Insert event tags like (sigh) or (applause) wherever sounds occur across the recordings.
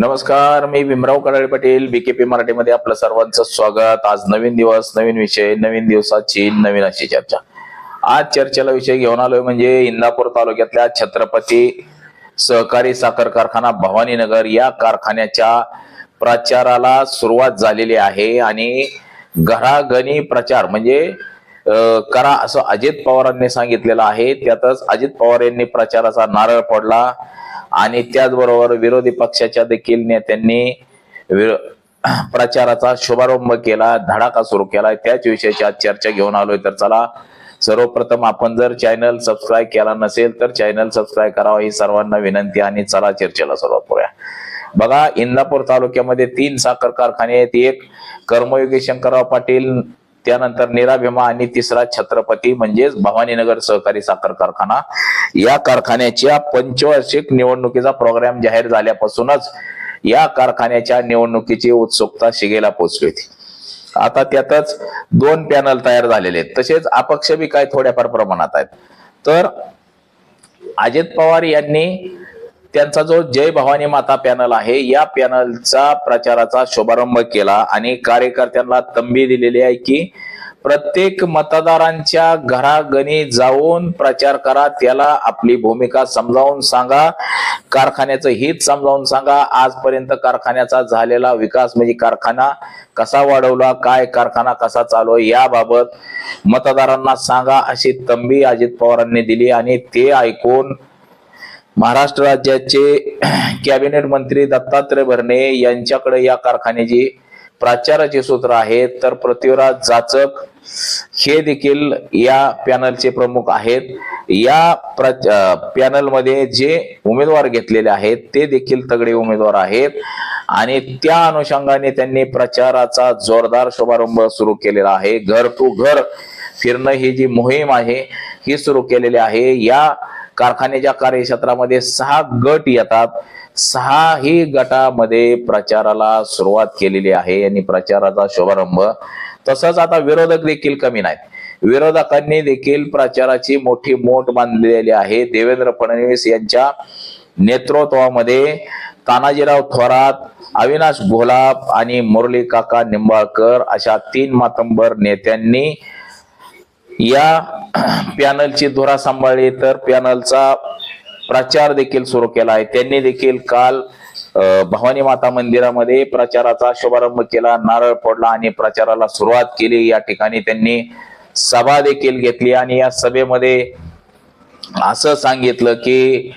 नमस्कार मी भीमराव कराळे पटेल बीकेपी मराठीमध्ये आपलं सर्वांचं स्वागत. आज नवीन दिवस नवीन विषय नवीन दिवसाची नवीन अशी चर्चा. आज चर्चेला विषय घेऊन आलोय म्हणजे इंदापूर तालुक्यातल्या छत्रपती सहकारी साखर कारखाना भवानीनगर या कारखान्याच्या प्रचाराला सुरुवात झालेली आहे आणि घराघणी प्रचार म्हणजे करा असं अजित पवारांनी सांगितलेलं आहे. त्यातच अजित पवार यांनी प्रचाराचा नारळ पडला आणि त्याचबरोबर विरोधी पक्षाच्या देखील नेत्यांनी प्रचाराचा शुभारंभ केला धडाका सुरू केला. त्याच विषयाची आज चर्चा घेऊन आलोय. तर चला सर्वप्रथम आपण जर चॅनल सबस्क्राईब केला नसेल तर चॅनल सबस्क्राईब करावा ही सर्वांना विनंती आणि चला चर्चेला सुरुवात करूया. बघा इंदापूर तालुक्यामध्ये तीन साखर कारखाने आहेत. एक कर्मयोगी शंकरराव पाटील त्यानंतर निराभिमा आणि तिसरा छत्रपती म्हणजेच भवानीनगर सहकारी साखर कारखाना. या कारखान्याच्या पंचवार्षिक निवडणुकीचा प्रोग्राम जाहीर झाल्यापासूनच या कारखान्याच्या निवडणुकीची उत्सुकता शिगेला पोहोचली होती. आता त्यातच दोन पॅनल तयार झालेले आहेत. तसेच अपक्ष बी काय थोड्याफार प्रमाणात आहेत. तर अजित पवार यांनी त्यांचा जो जय भवानी माता पॅनल आहे या पॅनलचा प्रचाराचा शुभारंभ केला आणि कार्यकर्त्यांना तंबी दिलेली आहे की प्रत्येक मतदारांच्या घरागणी जाऊन प्रचार करा त्याला आपली भूमिका समजावून सांगा कारखान्याचं हित समजावून सांगा. आजपर्यंत कारखान्याचा झालेला विकास म्हणजे कारखाना कसा वाढवला काय कारखाना कसा चालू आहे याबाबत मतदारांना सांगा अशी तंबी अजित पवारांनी दिली आणि ते ऐकून महाराष्ट्र राज्याचे (clears throat) कॅबिनेट मंत्री दत्तात्रय भरणे यांच्याकडे या कारखान्याची प्राचाराचे सूत्र आहेत तर पृथ्वीराज जाचक हे देखील या पॅनलचे प्रमुख आहेत. या पॅनलमध्ये जे उमेदवार घेतलेले आहेत ते देखील तगडे उमेदवार आहेत. आणि त्या अनुषंगाने त्यांनी प्रचाराचा जोरदार शुभारंभ सुरू केलेला आहे. घर टू घर फिरणं ही जी मोहीम आहे ही सुरू केलेली आहे. या कारखान्याच्या कार्यक्षेत्रामध्ये सहा गट येतात. सहाही गटामध्ये प्रचाराला सुरुवात केलेली आहे आणि प्रचाराचा शुभारंभ. तसंच आता विरोधक देखील कमी नाहीत. विरोधकांनी देखील प्रचाराची मोठी मोठ बांधलेली आहे. देवेंद्र फडणवीस यांच्या नेतृत्वामध्ये तानाजीराव थोरात अविनाश घोलाप आणि मुरली काका निंबाळकर अशा तीन मातंबर नेत्यांनी या पॅनलची धुरा सांभाळली तर पॅनलचा प्रचार देखील सुरू केला आहे. त्यांनी देखील काल भवानी माता मंदिरामध्ये प्रचाराचा शुभारंभ केला नारळ फोडला आणि प्रचाराला सुरुवात केली. या ठिकाणी त्यांनी सभा देखील घेतली आणि या सभेमध्ये असं सांगितलं की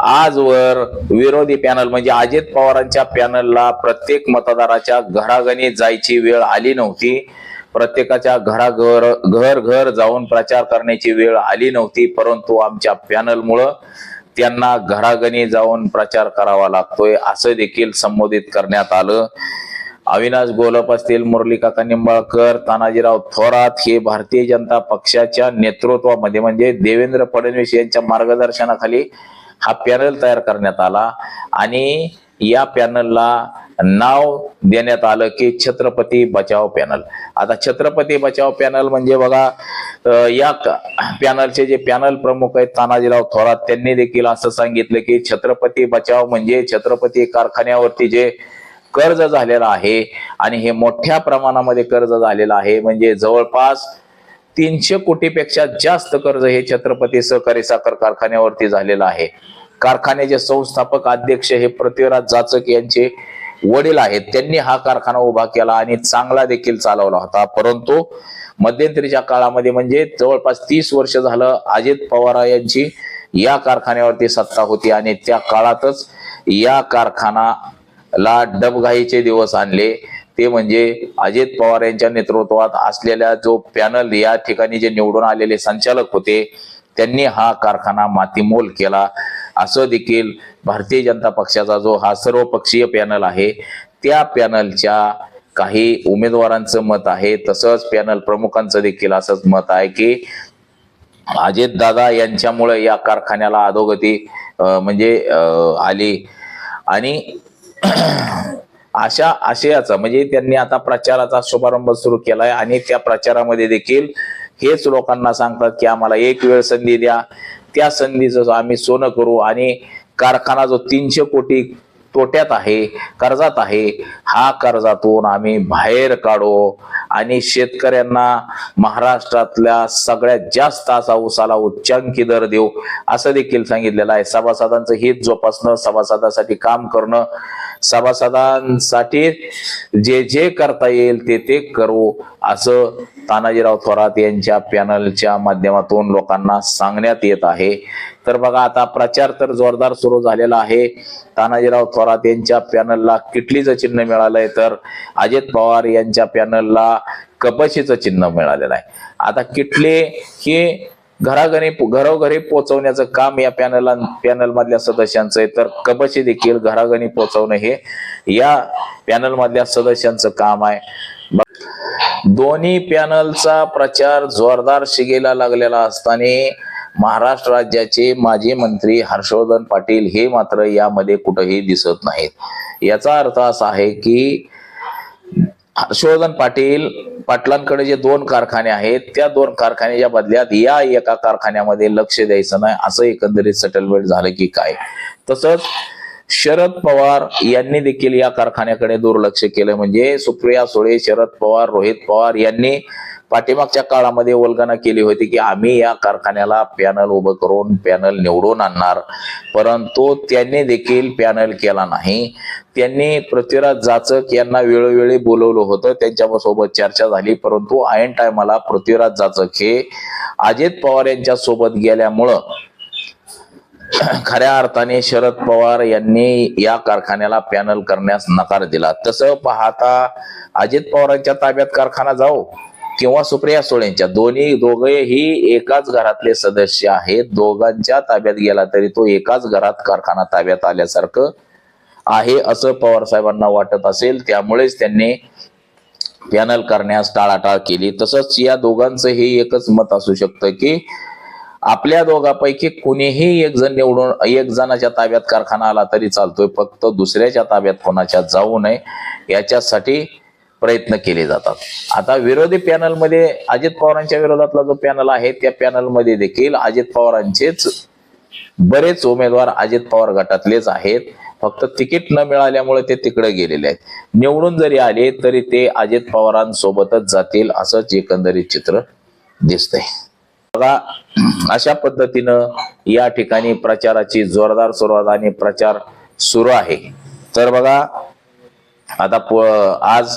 आजवर विरोधी पॅनल म्हणजे अजित पवारांच्या पॅनलला प्रत्येक मतदाराच्या घराघणी जायची वेळ आली नव्हती. प्रत्येकाच्या घराघर घर घर जाऊन प्रचार करण्याची वेळ आली नव्हती परंतु आमच्या पॅनलमुळं त्यांना घराघणी जाऊन प्रचार करावा लागतोय असं देखील संबोधित करण्यात आलं. अविनाश गोलप असतील मुरलीकाका निंबाळकर तानाजीराव थोरात हे भारतीय जनता पक्षाच्या नेतृत्वामध्ये म्हणजे देवेंद्र फडणवीस यांच्या मार्गदर्शनाखाली हा पॅनल तयार करण्यात आला. आणि या पॅनलला नाव देण्यात आलं की छत्रपती बचाव पॅनल. आता छत्रपती बचाव पॅनल म्हणजे बघा या पॅनलचे जे पॅनल प्रमुख आहेत तानाजीराव थोरात त्यांनी देखील असं सांगितलं की छत्रपती बचाव म्हणजे छत्रपती कारखान्यावरती जे कर्ज झालेलं आहे आणि हे मोठ्या प्रमाणामध्ये कर्ज झालेलं आहे म्हणजे जवळपास तीनशे कोटीपेक्षा जास्त कर्ज हे छत्रपती सहकारी साखर कारखान्यावरती झालेलं आहे. कारखान्याचे संस्थापक अध्यक्ष हे पृथ्वीराज जाचक यांचे वडील आहेत त्यांनी हा कारखाना उभा केला आणि चांगला देखील चालवला होता. परंतु मध्यंतरीच्या काळामध्ये म्हणजे जवळपास तीस वर्ष झालं अजित पवार यांची या कारखान्यावरती सत्ता होती आणि त्या काळातच या कारखानाला डबघाईचे दिवस आणले. ते म्हणजे अजित पवार यांच्या नेतृत्वात असलेल्या जो पॅनल या ठिकाणी जे निवडून आलेले संचालक होते त्यांनी हा कारखाना मातीमोल केला. असं देखील भारतीय जनता पक्षाचा जो हा सर्वपक्षीय पॅनल आहे त्या पॅनलच्या काही उमेदवारांचं मत आहे. तसंच पॅनल प्रमुखांचं देखील असंच मत आहे की अजित दादा यांच्यामुळे या कारखान्याला अधोगती म्हणजे अं, आली. आणि (clears throat) अशा आशयाचा म्हणजे त्यांनी आता प्रचाराचा शुभारंभ सुरू केलाय आणि त्या प्रचारामध्ये देखील हेच लोकांना सांगतात की आम्हाला एक वेळ संधी द्या. त्या संधीचं आम्ही सोनं करू आणि कारखाना जो तीनशे कोटी तोट्यात आहे कर्जात आहे हा कर्जातून आम्ही बाहेर काढू. आणि शेतकऱ्यांना महाराष्ट्रातल्या सगळ्यात जास्त असा उसाला उच्चांकी दर देऊ असं देखील सांगितलेलं आहे. सभासदांचं हित जोपासणं सभासदासाठी काम करणं सभासदांसाठी जे जे करता येईल ते ते करू असं तानाजीराव थोरात यांच्या पॅनलच्या माध्यमातून लोकांना सांगण्यात येत आहे. तर बघा आता प्रचार तर जोरदार सुरू झालेला आहे. तानाजीराव थोरात यांच्या पॅनलला किटलीचं चिन्ह मिळालंय तर अजित पवार यांच्या पॅनलला कपशीचं चिन्ह मिळालेलं आहे. आता किटले हे घराघरी घरोघरी पोहोचवण्याचं काम या पॅनल पॅनल मधल्या सदस्यांचं आहे. तर कबशी देखील घराघरी पोहोचवणं हे या पॅनल मधल्या सदस्यांचं काम आहे. दोन्ही पॅनलचा प्रचार जोरदार शिगेला लागलेला असताना महाराष्ट्र राज्याचे माजी मंत्री हर्षवर्धन पाटील हे मात्र यामध्ये कुठेही दिसत नाहीत. याचा अर्थ असा आहे की हर्षवर्धन पाटील पाटलांकडे जे दोन कारखाने आहेत त्या दोन कारखान्याच्या बदल्यात या एका कारखान्यामध्ये लक्ष द्यायचं नाही असं एकंदरीत सेटलमेंट झालं की काय? तसंच शरद पवार यांनी देखील या कारखान्याकडे दुर्लक्ष केलं. म्हणजे सुप्रिया सुळे शरद पवार रोहित पवार यांनी पाठीमागच्या काळामध्ये वल्गना केली होती की आम्ही या कारखान्याला पॅनल उभं करून पॅनल निवडून आणणार. परंतु त्यांनी देखील पॅनल केला नाही. त्यांनी पृथ्वीराज जाचक यांना वेळोवेळी बोलवलं होतं. त्यांच्यासोबत चर्चा झाली. परंतु ऐन टायमाला पृथ्वीराज जाचक हे अजित पवार यांच्या सोबत गेल्यामुळं खऱ्या अर्थाने शरद पवार यांनी या कारखान्याला पॅनल करण्यास नकार दिला. तसं पाहता अजित पवारांच्या ताब्यात कारखाना जाऊ. किंवा सुप्रिया सुळेंच्या. दोन्ही दोघेही एकाच घरातले सदस्य आहेत. दोघांच्या ताब्यात गेला तरी तो एकाच घरात कारखाना ताब्यात आल्यासारखं आहे असं पवार साहेबांना वाटत असेल. त्यामुळेच त्यांनी पॅनल करण्यास टाळाटाळ केली. तसंच या दोघांचं हे एकच मत असू शकतं की आपल्या दोघांपैकी कुणीही एक जण निवडून एक जणाच्या ताब्यात कारखाना आला तरी चालतोय. फक्त दुसऱ्याच्या ताब्यात कोणाच्या जाऊ नये याच्यासाठी प्रयत्न केले जातात. आता विरोधी पॅनलमध्ये अजित पवारांच्या विरोधातला जो पॅनल आहे त्या पॅनलमध्ये देखील अजित पवारांचेच बरेच उमेदवार अजित पवार गटातलेच आहेत. फक्त तिकीट न मिळाल्यामुळे ते तिकडे गेलेले आहेत. निवडून जरी आले तरी ते अजित पवारांसोबतच जातील असंच एकंदरीत चित्र दिसतंय. बघा अशा पद्धतीनं या ठिकाणी प्रचाराची जोरदार सुरुवात आणि प्रचार सुरू आहे. तर बघा आता आज